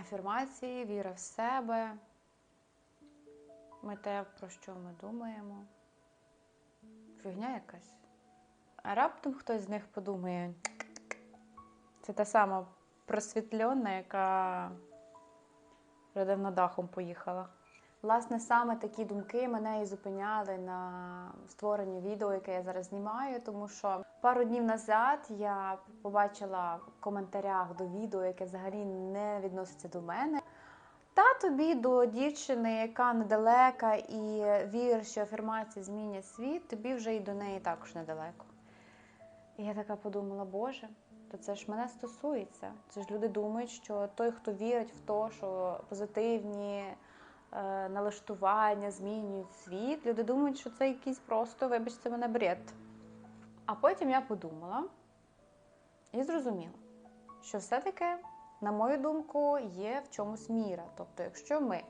Афірмації, віра в себе. Ми те, про що ми думаємо. Фігня якась. А раптом хтось з них подумає. Це та сама просвітльона, яка вже давно дахом поїхала. Власне, саме такі думки мене і зупиняли на створенні відео, яке я зараз знімаю, тому що пару днів назад я побачила в коментарях до відео, яке взагалі не відноситься до мене. Та тобі до дівчини, яка недалека і вірить, що афірмації змінять світ, тобі вже і до неї також недалеко. І я така подумала, Боже, то це ж мене стосується. Це ж люди думають, що той, хто вірить в те, що позитивні налаштування змінюють світ, люди думають, що це якийсь просто, вибачте, мене бред. А потім я подумала і зрозуміла, що все-таки, на мою думку, є в чомусь міра. Тобто, якщо ми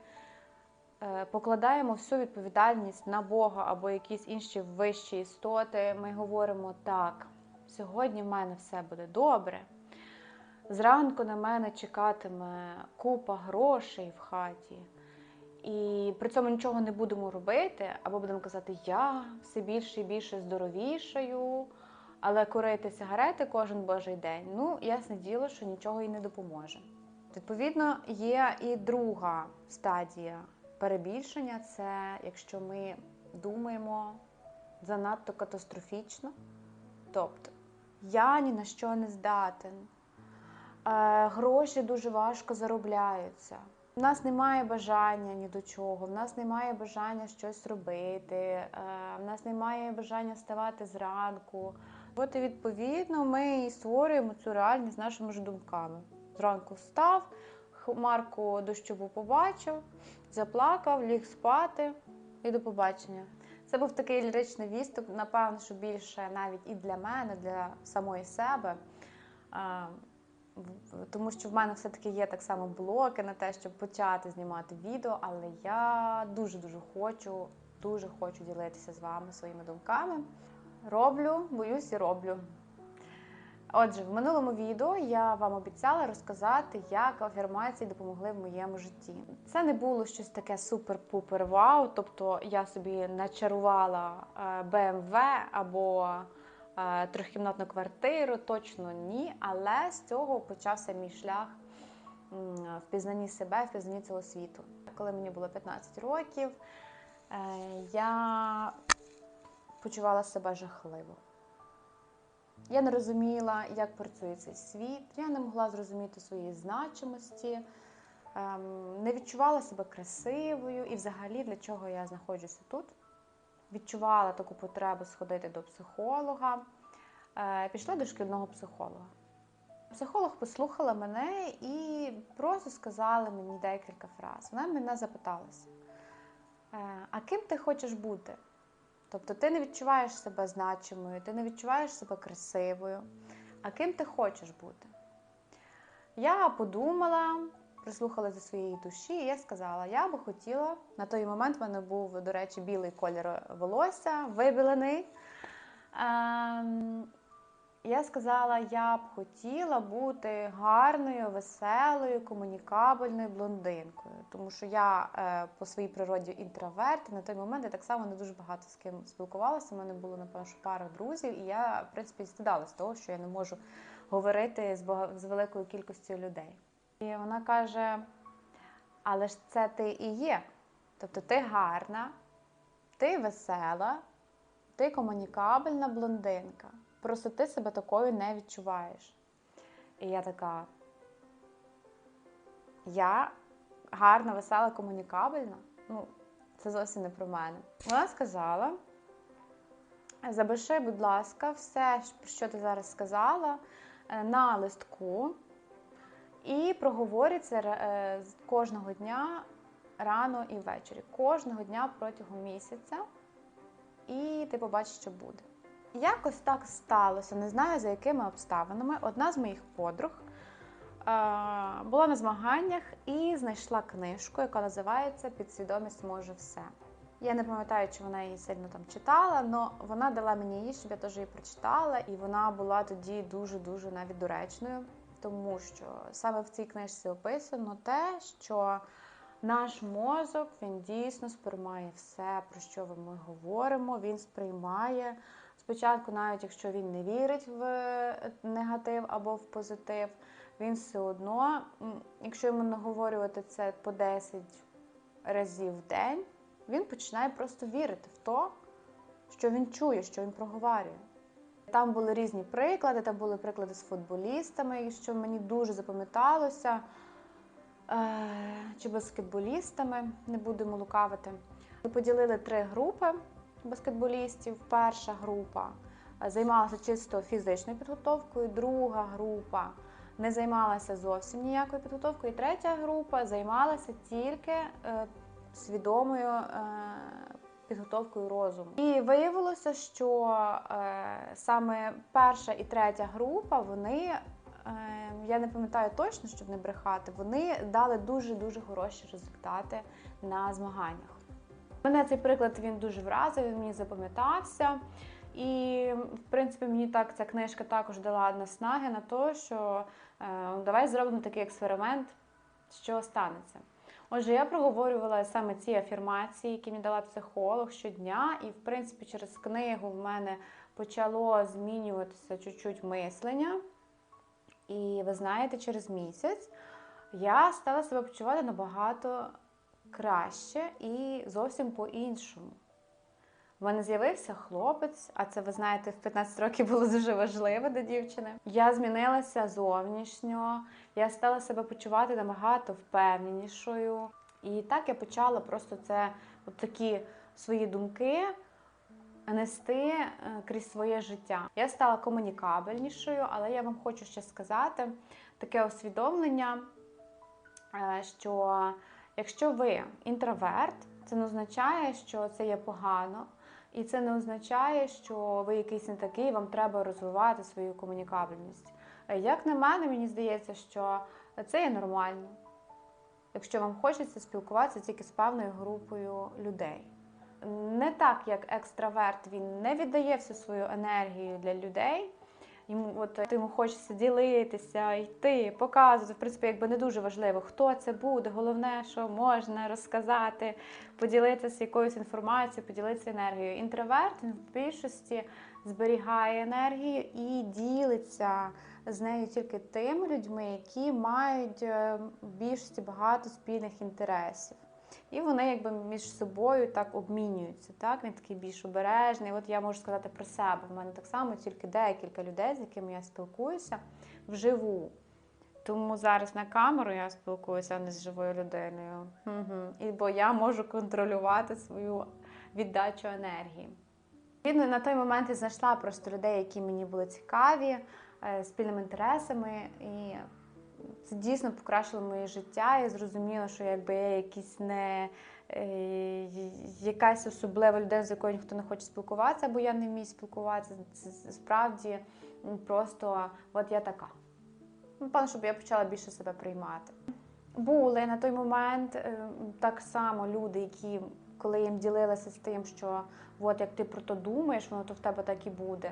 е, покладаємо всю відповідальність на Бога або якісь інші вищі істоти, ми говоримо так, сьогодні в мене все буде добре. Зранку на мене чекатиме купа грошей в хаті. І при цьому нічого не будемо робити, або будемо казати, я все більше і більше здоровішаю, але курити сигарети кожен божий день. Ну, ясне діло, що нічого і не допоможе. Відповідно, є і друга стадія перебільшення це якщо ми думаємо занадто катастрофічно. Тобто, я ні на що не здатен, е, гроші дуже важко заробляються. У нас немає бажання ні до чого, в нас немає бажання щось робити, е, в нас немає бажання вставати зранку. От і відповідно ми і створюємо цю реальність нашими ж думками. Зранку встав, хмарку дощову побачив, заплакав, ліг спати і до побачення. Це був такий ліричний відступ, напевно, що більше навіть і для мене, для самої себе. Тому що в мене все-таки є так само блоки на те, щоб почати знімати відео, але я дуже-дуже хочу, дуже хочу ділитися з вами своїми думками. Роблю, боюсь і роблю. Отже, в минулому відео я вам обіцяла розказати, як афірмації допомогли в моєму житті. Це не було щось таке супер-пупер вау, тобто я собі начарувала е, BMW або трьохкімнатну квартиру, точно ні. Але з цього почався мій шлях в пізнанні себе, в пізнанні цього світу. Коли мені було 15 років, е, я почувала себе жахливо. Я не розуміла, як працює цей світ, я не могла зрозуміти своєї значимості, ем, не відчувала себе красивою і взагалі для чого я знаходжуся тут. Відчувала таку потребу сходити до психолога. Е, Пішла до шкільного психолога. Психолог послухала мене і просто сказала мені декілька фраз. Вона мене запиталася: «Е, а ким ти хочеш бути? Тобто ти не відчуваєш себе значимою, ти не відчуваєш себе красивою. А ким ти хочеш бути? Я подумала, прислухалася до своєї душі, і я сказала, я би хотіла. На той момент в мене був, до речі, білий колір волосся, вибілений. Ем, я сказала, я б хотіла бути гарною, веселою, комунікабельною блондинкою. Тому що я е, по своїй природі інтроверт, на той момент я так само не дуже багато з ким спілкувалася. У мене було, напевно, пара друзів, і я, в принципі, стидалась того, що я не можу говорити з, з великою кількістю людей. І вона каже: але ж це ти і є. Тобто ти гарна, ти весела, ти комунікабельна блондинка. Просто ти себе такою не відчуваєш. І я така. Я гарна, весела, комунікабельна. Ну, це зовсім не про мене. Вона сказала: запиши, будь ласка, все, про що ти зараз сказала, е, на листку і проговорюй це е, кожного дня рано і ввечері. Кожного дня протягом місяця. І ти побачиш, що буде. Якось так сталося, не знаю за якими обставинами. Одна з моїх подруг е, була на змаганнях і знайшла книжку, яка називається Підсвідомість може все. Я не пам'ятаю, чи вона її сильно там читала, але вона дала мені її, щоб я теж її прочитала, і вона була тоді дуже-дуже навіть доречною. Тому що саме в цій книжці описано те, що наш мозок він дійсно сприймає все, про що ми говоримо. Він сприймає спочатку, навіть якщо він не вірить в негатив або в позитив, він все одно, якщо йому наговорювати це по 10 разів в день, він починає просто вірити в то, що він чує, що він проговорює. Там були різні приклади, там були приклади з футболістами, що мені дуже запам'яталося, е, чи баскетболістами, не будемо лукавити. Ми поділили три групи баскетболістів. Перша група е, займалася чисто фізичною підготовкою, друга група не займалася зовсім ніякою підготовкою, і третя група займалася тільки е, свідомою підготовкою розуму. І виявилося, що е, саме перша і третя група, вони, е, я не пам'ятаю точно, щоб не брехати, вони дали дуже-дуже хороші результати на змаганнях. Мене цей приклад він дуже вразив, він мені запам'ятався. І, в принципі, мені так ця книжка також дала наснаги на те, що е, давай зробимо такий експеримент, що станеться. Отже, я проговорювала саме ці афірмації, які мені дала психолог щодня, і, в принципі, через книгу в мене почало змінюватися чуть-чуть мислення. І ви знаєте, через місяць я стала себе почувати набагато краще і зовсім по-іншому. У мене з'явився хлопець, а це, ви знаєте, в 15 років було дуже важливо для дівчини. Я змінилася зовнішньо, я стала себе почувати набагато впевненішою. І так я почала просто це от такі свої думки нести е, крізь своє життя. Я стала комунікабельнішою, але я вам хочу ще сказати таке усвідомлення, е, що якщо ви інтроверт, це не означає, що це є погано. І це не означає, що ви якийсь не такий, вам треба розвивати свою комунікабельність. Е, Як на мене, мені здається, що це є нормально, якщо вам хочеться спілкуватися тільки з певною групою людей. Не так, як екстраверт, він не віддає всю свою енергію для людей. Йому от йому хочеться ділитися, йти, показувати. В принципі, якби не дуже важливо, хто це буде. Головне, що можна розказати, поділитися якоюсь інформацією, поділитися енергією. Інтроверт в більшості зберігає енергію і ділиться з нею тільки тими людьми, які мають е, більшості багато спільних інтересів. І вони якби між собою так обмінюються. Так? Він такий більш обережний. От я можу сказати про себе. В мене так само тільки декілька людей, з якими я спілкуюся вживу. Тому зараз на камеру я спілкуюся не з живою людиною. Угу. І бо я можу контролювати свою віддачу енергії. Відно на той момент я знайшла просто людей, які мені були цікаві, е, спільними інтересами. І це дійсно покращило моє життя. Я зрозуміла, що якби я якісь не е, якась особлива людина, з якою ніхто не хоче спілкуватися, або я не вмію спілкуватися. Це справді просто от я така. Ну, певно, щоб я почала більше себе приймати. Були на той момент е, так само люди, які, коли їм ділилася з тим, що от як ти про то думаєш, воно то в тебе так і буде.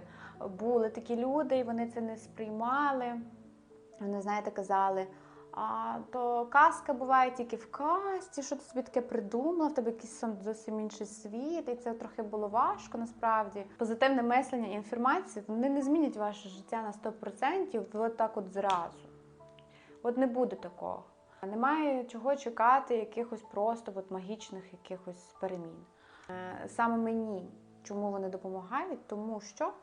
Були такі люди, і вони це не сприймали. Вони, знаєте, казали, а то казка буває тільки в казці, що ти собі таке придумала, в тебе якийсь зовсім інший світ, і це трохи було важко насправді. Позитивне мислення і інформація вони не змінять ваше життя на 100% от так от зразу. От не буде такого. Немає чого чекати, якихось просто от магічних якихось перемін. Е, Саме мені, чому вони допомагають, тому що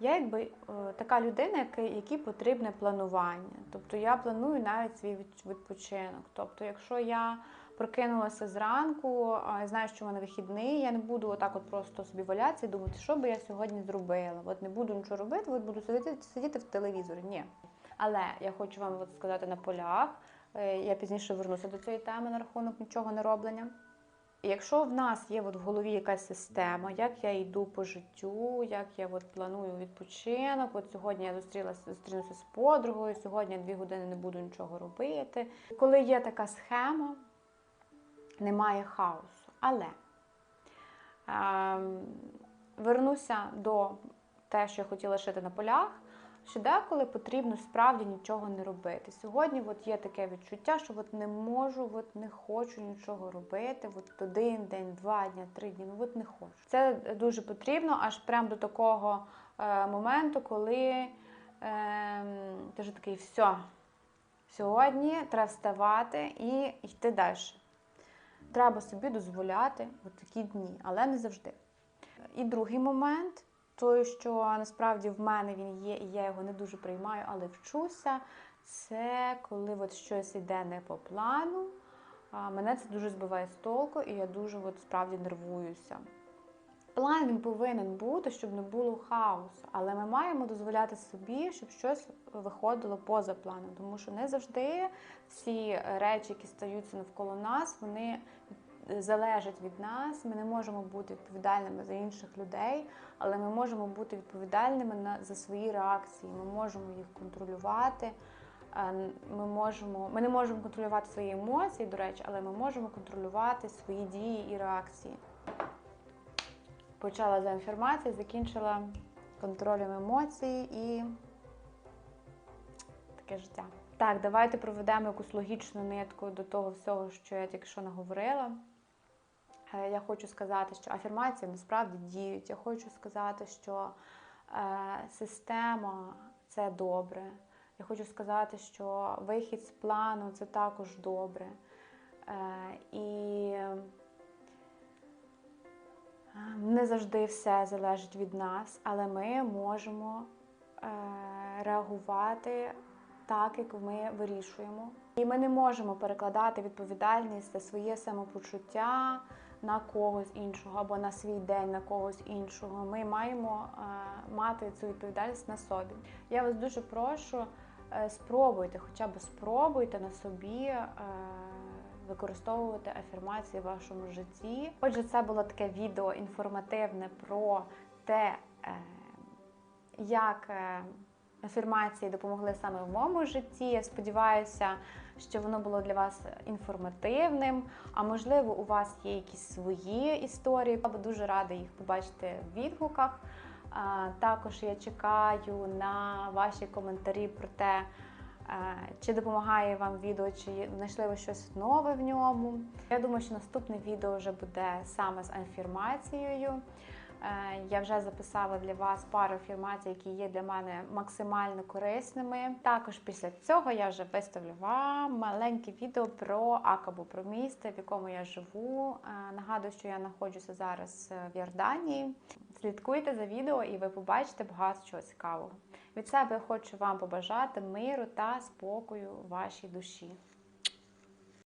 я якби е, така людина, якій потрібне планування. Тобто я планую навіть свій від- відпочинок. Тобто, якщо я прокинулася зранку, знаю, що в мене вихідний, я не буду отак от просто собі валятися і думати, що би я сьогодні зробила. От не буду нічого робити, от буду сидіти, сидіти в телевізорі. Ні. Але я хочу вам от сказати на полях. е, Я пізніше вернуся до цієї теми на рахунок нічого не роблення. Якщо в нас є от в голові якась система, як я йду по життю, як я от планую відпочинок, от сьогодні я зустрілася, зустрінуся з подругою, сьогодні дві години не буду нічого робити. Коли є така схема, немає хаосу. Але ем, вернуся до те, що я хотіла шити на полях, що деколи потрібно справді нічого не робити. Сьогодні от є таке відчуття, що от не можу, от не хочу нічого робити. От один день, два дні, три дні, ну от не хочу. Це дуже потрібно, аж прямо до такого е, моменту, коли е, ти вже такий все. Сьогодні треба вставати і йти далі. Треба собі дозволяти от такі дні, але не завжди. І другий момент, той, що насправді в мене він є, і я його не дуже приймаю, але вчуся, це коли от щось йде не по плану. Мене це дуже збиває з толку, і я дуже от справді нервуюся. План він повинен бути, щоб не було хаосу, але ми маємо дозволяти собі, щоб щось виходило поза планом, тому що не завжди всі речі, які стаються навколо нас, вони залежать від нас. Ми не можемо бути відповідальними за інших людей, але ми можемо бути відповідальними на за свої реакції. Ми можемо їх контролювати. Е, Ми можемо, ми не можемо контролювати свої емоції, до речі, але ми можемо контролювати свої дії і реакції. Почала за інформації, закінчила контролем емоцій і таке життя. Так, давайте проведемо якусь логічну нитку до того всього, що я тільки що наговорила. Е, Я хочу сказати, що афірмації насправді діють. Я хочу сказати, що е, система це добре. Я хочу сказати, що вихід з плану це також добре. Е, і не завжди все залежить від нас, але ми можемо реагувати так, як ми вирішуємо. І ми не можемо перекладати відповідальність за своє самопочуття на когось іншого або на свій день на когось іншого. Ми маємо е, мати цю відповідальність на собі. Я вас дуже прошу, е, спробуйте, хоча б спробуйте на собі. Е, Використовувати афірмації в вашому житті. Отже, це було таке відео інформативне про те, як афірмації допомогли саме в моєму житті. Я сподіваюся, що воно було для вас інформативним. А можливо, у вас є якісь свої історії. Я би дуже рада їх побачити в відгуках. Також я чекаю на ваші коментарі про те, чи допомагає вам відео, чи знайшли ви щось нове в ньому. Я думаю, що наступне відео вже буде саме з афірмацією. Е, Я вже записала для вас пару афірмацій, які є для мене максимально корисними. Також після цього я вже виставлю вам маленьке відео про Акабу, про місто, в якому я живу. Е, Нагадую, що я знаходжуся зараз е, в Йорданії. Слідкуйте за відео, і ви побачите багато чого цікавого. Від себе хочу вам побажати миру та спокою вашій душі.